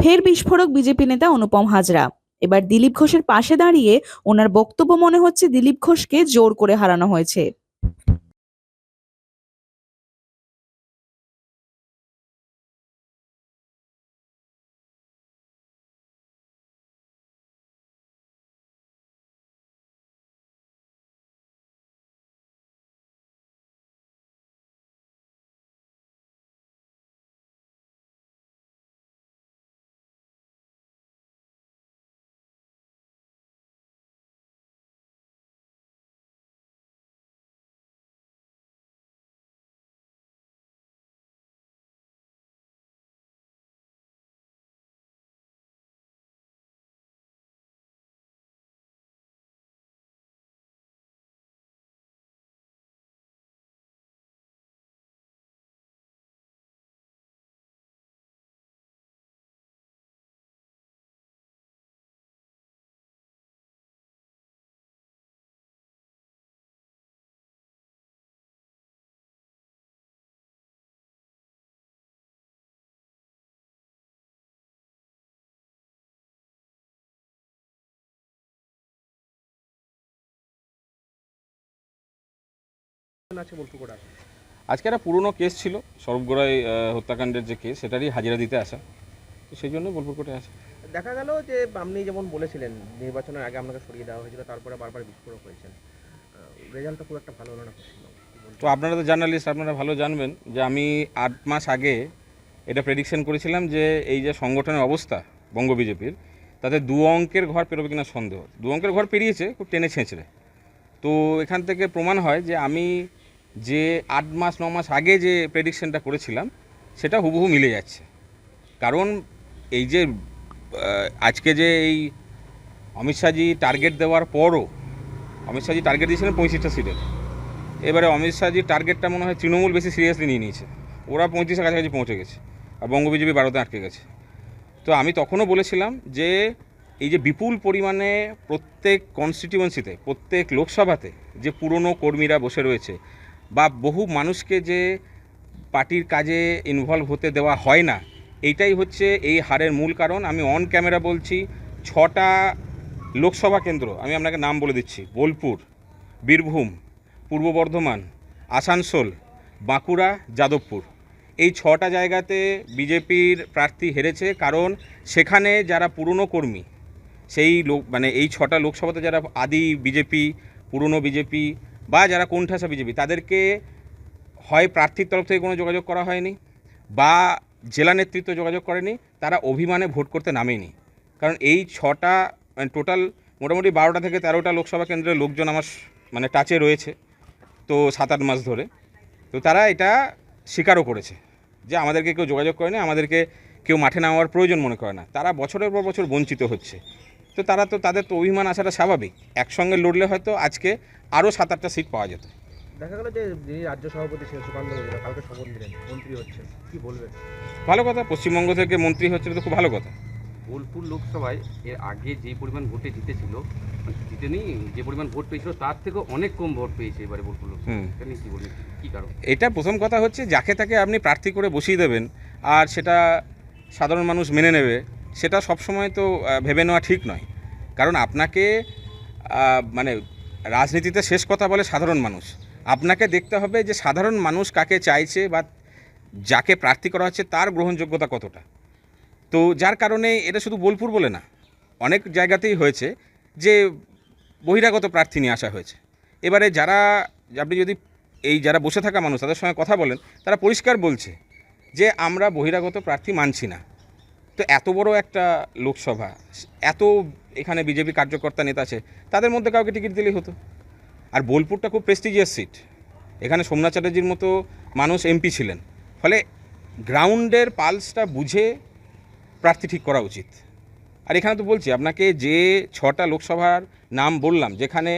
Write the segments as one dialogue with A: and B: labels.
A: ফের বিস্ফোরক বিজেপি নেতা অনুপম হাজরা। এবার দিলীপ ঘোষের পাশে দাঁড়িয়ে ওনার বক্তব্য মনে হচ্ছে দিলীপ ঘোষকে জোর করে হারানো হয়েছে।
B: আজকে একটা পুরনো কেস ছিল সৌরভ গোড়াই হত্যাকাণ্ডের যে কেস সেটারই হাজিরা দিতে আসা। সেই জন্য বোলপুর কোর্টে আসা।
C: দেখা গেল যে আপনি যেমন বলেছিলেন নির্বাচনের আগে আপনাকে সরিয়ে দেওয়া হয়েছিল তারপরে বারবার বিস্ফোরক হয়েছেন। রেজাল্টটা খুব একটা ভালো হলো না?
B: তো আপনারা তো জার্নালিস্ট আপনারা ভালো জানবেন যে আমি আট মাস আগে এটা প্রেডিকশন করেছিলাম যে এই যে সংগঠনের অবস্থা বঙ্গ বিজেপির তাতে দু অঙ্কের ঘর পেরোবে কিনা সন্দেহ। দু অঙ্কের ঘর পেরিয়েছে খুব টেনে ছেঁচড়ে। তো এখান থেকে প্রমাণ হয় যে আমি যে আট মাস, ন মাস আগে যে প্রেডিকশনটা করেছিলাম, সেটা হুবহু মিলে যাচ্ছে। কারণ এই যে আজকে যে এই অমিত শাহজি টার্গেট দেওয়ার পরও, অমিত শাহজি টার্গেট দিয়েছিলেন পঁয়ত্রিশটা সিটের এবারে অমিত শাহজির টার্গেটটা মনে হয় তৃণমূল বেশি সিরিয়াসলি নিয়ে নিয়েছে। ওরা পঁয়ত্রিশের কাছাকাছি পৌঁছে গেছে আর বঙ্গ বিজেপি বারোতে আটকে গেছে। তো আমি তখনও বলেছিলাম যে, এই যে বিপুল পরিমাণে প্রত্যেক কনস্টিটিউয়েন্সিতে প্রত্যেক লোকসভাতে যে পুরনো কর্মীরা বসে রয়েছে বা বহু মানুষকে যে পার্টির কাজে ইনভলভ হতে দেওয়া হয় না, এইটাই হচ্ছে এই হারের মূল কারণ। আমি অন ক্যামেরা বলছি, ছটা লোকসভা কেন্দ্র, আমি আপনাকে নাম বলে দিচ্ছি, বোলপুর, বীরভূম, পূর্ব বর্ধমান, আসানসোল, বাঁকুড়া, যাদবপুর। এই ছটা জায়গাতে বিজেপির প্রার্থী হেরেছে কারণ সেখানে যারা পুরনো কর্মী, সেই লোক মানে এই ছটা লোকসভাতে যারা আদি বিজেপি, পুরনো বিজেপি বা যারা কোণঠাসা বিজেপি, তাদেরকে হয় প্রার্থীর তরফ থেকে কোনো যোগাযোগ করা হয়নি বা জেলা নেতৃত্ব যোগাযোগ করেনি, তারা অভিমানে ভোট করতে নামেনি। কারণ এই ছটা টোটাল মোটামুটি বারোটা থেকে তেরোটা লোকসভা কেন্দ্রের লোকজন আমার মানে টাচে রয়েছে, তো সাত আট মাস ধরে। তো তারা এটা স্বীকারও করেছে যে আমাদেরকে কেউ যোগাযোগ করেনি, আমাদেরকে কেউ মাঠে নামার প্রয়োজন মনে করে না। তারা বছরের পর বছর বঞ্চিত হচ্ছে। তো তারা তো তাদের তো অভিমান আসাটা স্বাভাবিক। একসঙ্গে লড়লে হয়তো আজকে আরও সাত আটটা সিট পাওয়া যেত।
C: দেখা গেল যে যিনি রাজ্য সভাপতি ছিলেন সুকান্ত মজুমদার কালকে শপথ নিলেন মন্ত্রী হচ্ছেন। কি বলবেন?
B: ভালো কথা পশ্চিমবঙ্গ থেকে মন্ত্রী হচ্ছে তো খুব ভালো কথা।
D: বোলপুর লোকসভায় এর আগে যে পরিমাণ ভোটে জিতেছিল মানে জিতেনি যে পরিমাণ ভোট পেয়েছিল তার থেকেও অনেক কম ভোট পেয়েছে এবারে বোলপুর লোকসভা কি বলবেন কি কারণ?
B: এটা প্রথম কথা হচ্ছে যাকে তাকে আপনি প্রার্থী করে বসিয়ে দেবেন আর সেটা সাধারণ মানুষ মেনে নেবে সেটা সবসময় তো ভেবে নেওয়া ঠিক নয়। কারণ আপনাকে মানে রাজনীতিতে শেষ কথা বলে সাধারণ মানুষ। আপনাকে দেখতে হবে যে সাধারণ মানুষ কাকে চাইছে বা যাকে প্রার্থী করা হচ্ছে তার গ্রহণযোগ্যতা কতটা। তো যার কারণে এটা শুধু বোলপুর বলে না, অনেক জায়গাতেই হয়েছে যে বহিরাগত প্রার্থী নিয়ে আসা হয়েছে। এবারে যারা, আপনি যদি এই যারা বসে থাকা মানুষ তাদের সঙ্গে কথা বলেন, তারা পরিষ্কার বলছে যে আমরা বহিরাগত প্রার্থী মানছি না। তো এত বড় একটা লোকসভা, এত এখানে বিজেপি কার্যকর্তা নেতা আছে, তাদের মধ্যে কাউকে টিকিট দিলেই হতো। আর বোলপুরটা খুব প্রেস্টিজিয়াস সিট এখানে সোমনাথ চ্যাটার্জির মতো মানুষ এমপি ছিলেন। ফলে গ্রাউন্ডের পালসটা বুঝে প্রার্থী ঠিক করা উচিত। আর এখানে তো বলছি, আপনাকে যে ছটা লোকসভার নাম বললাম, যেখানে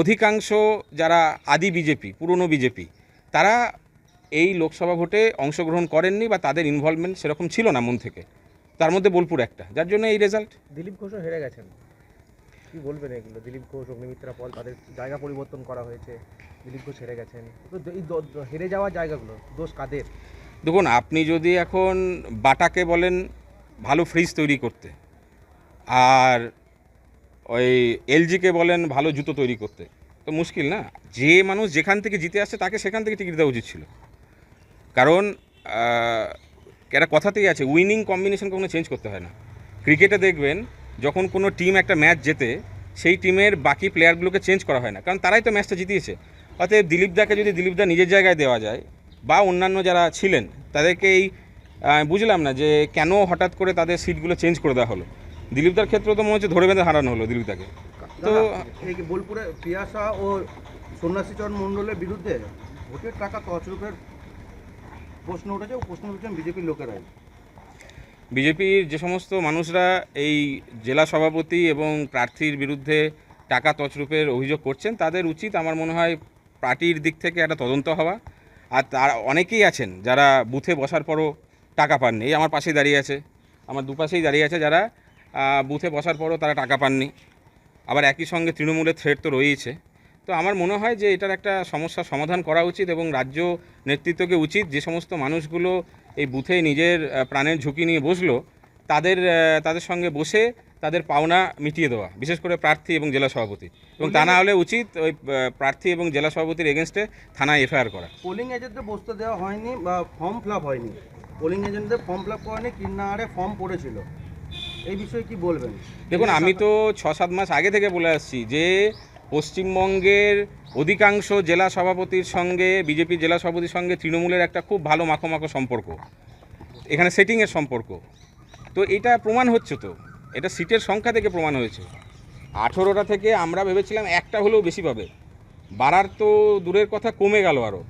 B: অধিকাংশ যারা আদি বিজেপি, পুরনো বিজেপি, তারা এই লোকসভা ভোটে অংশগ্রহণ করেননি বা তাদের ইনভলভমেন্ট সেরকম ছিল না মন থেকে। তার মধ্যে বোলপুর একটা যার জন্য এই রেজাল্ট
C: দিলীপ ঘোষও হেরে গেছেন। কি বলবেন এগুলো? দিলীপ ঘোষ অগ্নিমিত্রা পল তাদের জায়গা পরিবর্তন করা হয়েছে দিলীপ ঘোষ হেরে গেছেন। তো এই হেরে যাওয়া জায়গাগুলো দোষ কাদের?
B: দেখুন আপনি যদি এখন বাটাকে বলেন ভালো ফ্রিজ তৈরি করতে। আর ওই এলজিকে বলেন ভালো জুতো তৈরি করতে। তো মুশকিল না? যে মানুষ যেখান থেকে জিতে আসছে তাকে সেখান থেকে টিকিট দেওয়া উচিত ছিল। কারণ একটা কথাতেই আছে উইনিং কম্বিনেশন কখনো চেঞ্জ করতে হয় না। ক্রিকেটে দেখবেন, যখন কোনো টিম একটা ম্যাচ জেতে, সেই টিমের বাকি প্লেয়ারগুলোকে চেঞ্জ করা হয় না। কারণ তারাই তো ম্যাচটা জিতিয়েছে। অতএব দিলীপ দাকে যদি দিলীপ দা নিজের জায়গায় দেওয়া যায়, বা অন্যান্য যারা ছিলেন, তাদেরকে এই বুঝলাম না যে কেন হঠাৎ করে তাদের সিটগুলো চেঞ্জ করে দেওয়া হলো। দিলীপদার ক্ষেত্রে তো মনে হচ্ছে ধরে বেঁধে হারানো হলো দিলীপ দাকে। তো
E: বোলপুরে পিয়াসা ও সন্ন্যাসী চরণ মণ্ডলের বিরুদ্ধে ভোটের টাকা প্রশ্ন উঠেছে প্রশ্ন উঠেছেন বিজেপির লোকেরাই।
B: বিজেপির যে সমস্ত মানুষরা এই জেলা সভাপতি এবং প্রার্থীর বিরুদ্ধে টাকা তছরূপের অভিযোগ করছেন, তাদের উচিত আমার মনে হয় পার্টির দিক থেকে একটা তদন্ত হওয়া। আর তার অনেকেই আছেন যারা বুথে বসার পরও টাকা পাননি। এই আমার পাশেই দাঁড়িয়ে আছে, আমার দুপাশেই দাঁড়িয়ে আছে যারা বুথে বসার পরও তারা টাকা পাননি। আবার একই সঙ্গে তৃণমূলের থ্রেড তো রয়েইছে। তো আমার মনে হয় যে এটার একটা সমস্যার সমাধান করা উচিত এবং রাজ্য নেতৃত্বকে উচিত যে সমস্ত মানুষগুলো এই বুথে নিজের প্রাণের ঝুঁকি নিয়ে বসল তাদের তাদের সঙ্গে বসে তাদের পাওনা মিটিয়ে দেওয়া বিশেষ করে প্রার্থী এবং জেলা সভাপতি। এবং তা না হলে উচিত ওই প্রার্থী এবং জেলা সভাপতির এগেনস্টে থানায় এফআইআর করা।
E: পোলিং এজেন্টদের বসতে দেওয়া হয়নি বা ফর্ম ফিল হয়নি। পোলিং এজেন্টদের ফর্ম ফিল আপ করেনি কিন্নারে ফর্ম পড়েছিল। এই বিষয়ে কি বলবেন?
B: দেখুন আমি তো ছ সাত মাস আগে থেকে বলে আসছি যে পশ্চিমবঙ্গের অধিকাংশ জেলা সভাপতির সঙ্গে বিজেপি জেলা সভাপতির সঙ্গে তৃণমূলের একটা খুব ভালো মাখো মাখো সম্পর্ক। এখানে সেটিংয়ের সম্পর্ক। তো এটা প্রমাণ হচ্ছে তো। এটা সিটের সংখ্যা থেকে প্রমাণ হয়েছে। আঠেরোটা থেকে আমরা ভেবেছিলাম একটা হলেও বেশি পাবে। বাড়ার তো দূরের কথা কমে গেল আরও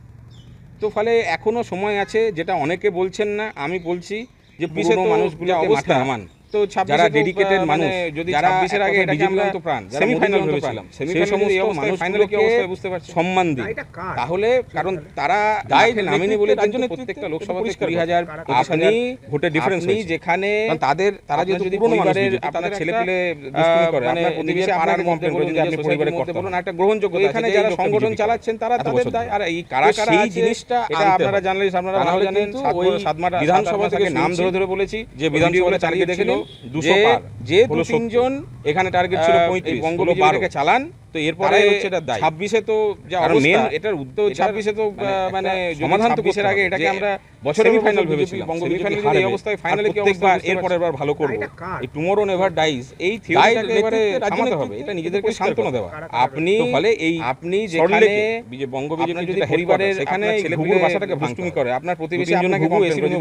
B: তো ফলে এখনও সময় আছে যেটা অনেকে বলছেন না আমি বলছি যে পুরনো মানুষগুলো অবস্থা। নামান। তো যারা ডেডিকেটেড মানুষ যদি যারা বিশের আগে এটা জীবন্ত প্রাণ সেমিফাইনাল ভেবেছিলাম সেই সমস্ত মানুষ ফাইনালে কি অবস্থা বুঝতে পারছি। সম্মান দিই তাহলে কারণ তারা দায় নামেনি বলে রাজ্য প্রত্যেকটা লোকসভাতে কুড়ি হাজার আপনি ভোটের ডিফারেন্স নেই যেখানে তাদের তারা যদি পরিবারের আপনার ছেলে পেলে করে আপনার প্রতিবেশী পাড়ার মধ্যে বলুন আপনি পরিবারের মধ্যে বলুন একটা গ্রহণযোগ্য এখানে যারা সংগঠন চালাচ্ছেন তারা তাদের দায় আর এই কারা কারা সেই জিনিসটা এটা আপনারা জানলে আপনারা ভালো জানেন ওই সাতমাটা বিধানসভা থেকে নাম ধরে ধরে বলেছি যে বিধানসভা চালিয়ে দেখেছিল যে দু তিনজন এখানে টার্গেট ছিল পঁয়ত্রিশ বঙ্গলো চালান। তো এরপরে হচ্ছে এটা দায়। ছাব্বিশে তো যা মেন এটার উত্তর ছাব্বিশে তো মানে সমাধান তো বিশের আগে এটাকে আমরা বছরের ফাইনাল ভেবেছিলাম। বঙ্গ এই অবস্থায় ফাইনালে কি অবস্থা এরপরে এবার ভালো করব। এই টুমোরো নেভার ডাইজ এই থিওরিটাকে এবারে থামাতে হবে। এটা নিজেদেরকে সান্ত্বনা দেওয়া। আপনি ফলে এই আপনি যেখানে বঙ্গ বিজেপি যদি পরিবারের সেখানে ছেলেপুলের বাসাটাকে ভাঙচুমি করে আপনার প্রতিবেশী আপনাকে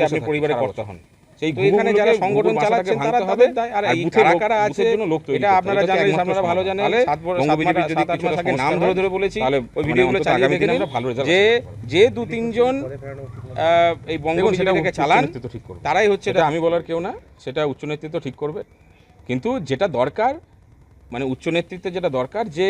B: আপনি পরিবারে কর্তা হন। সেই তো এখানে যারা সংগঠন চালাচ্ছেন তারা তাদের দায় আর এই কারা কারা আছে? এটা আপনারা জানেন আপনারা ভালো জানেন সাত বড় নাম ধরে ধরে বলেছি ওই ভিডিওগুলো চালিয়ে দেখে নিন যে যে দু তিনজন এই বঙ্গ বিজেপিকে চালান তারাই হচ্ছে এটা আমি বলার কেউ না সেটা উচ্চ নেতৃত্ব ঠিক করবে। কিন্তু যেটা দরকার মানে উচ্চ নেতৃত্বে যেটা দরকার যে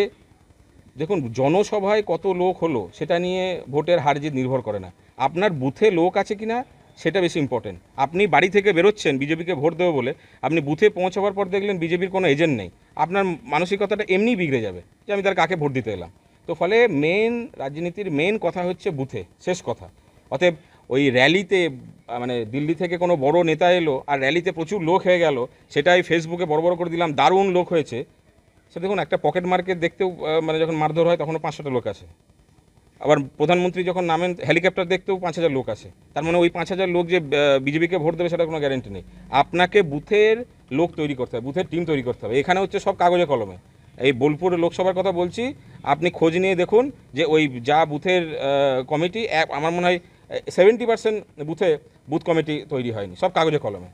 B: দেখুন জনসভায় কত লোক হলো সেটা নিয়ে ভোটের হার জিত নির্ভর করে না। আপনার বুথে লোক আছে কিনা সেটা বেশি ইম্পর্টেন্ট আপনি বাড়ি থেকে বেরোচ্ছেন, বিজেপিকে ভোট দেবো বলে, আপনি বুথে পৌঁছাবার পর দেখলেন বিজেপির কোনো এজেন্ট নেই। আপনার মানসিকতাটা এমনিই বিগড়ে যাবে যে আমি তার কাকে ভোট দিতে এলাম। তো ফলে মেন রাজনীতির মেন কথা হচ্ছে বুথে শেষ কথা। অতএব ওই র্যালিতে মানে দিল্লি থেকে কোনো বড় নেতা এলো আর র্যালিতে প্রচুর লোক হয়ে গেল, সেটাই ফেসবুকে বড় বড় করে দিলাম, দারুণ লোক হয়েছে। সে দেখুন, একটা পকেট মার্কেট দেখতেও মানে যখন মারধর হয় তখনও পাঁচশোটা লোক আছে। আবার প্রধানমন্ত্রী যখন নামেন, হেলিকপ্টার দেখতেও পাঁচ হাজার লোক আছে। তার মানে ওই পাঁচ হাজার লোক যে বিজেপিকে ভোট দেবে সেটা কোনো গ্যারেন্টি নেই। আপনাকে বুথের লোক তৈরি করতে হবে, বুথের টিম তৈরি করতে হবে। এখানে হচ্ছে সব কাগজে কলমে। এই বোলপুর লোকসভার কথা বলছি, আপনি খোঁজ নিয়ে দেখুন যে ওই যা বুথের কমিটি আমার মনে হয় সেভেন্টি পার্সেন্ট বুথে বুথ কমিটি তৈরি হয়নি, সব কাগজে কলমে।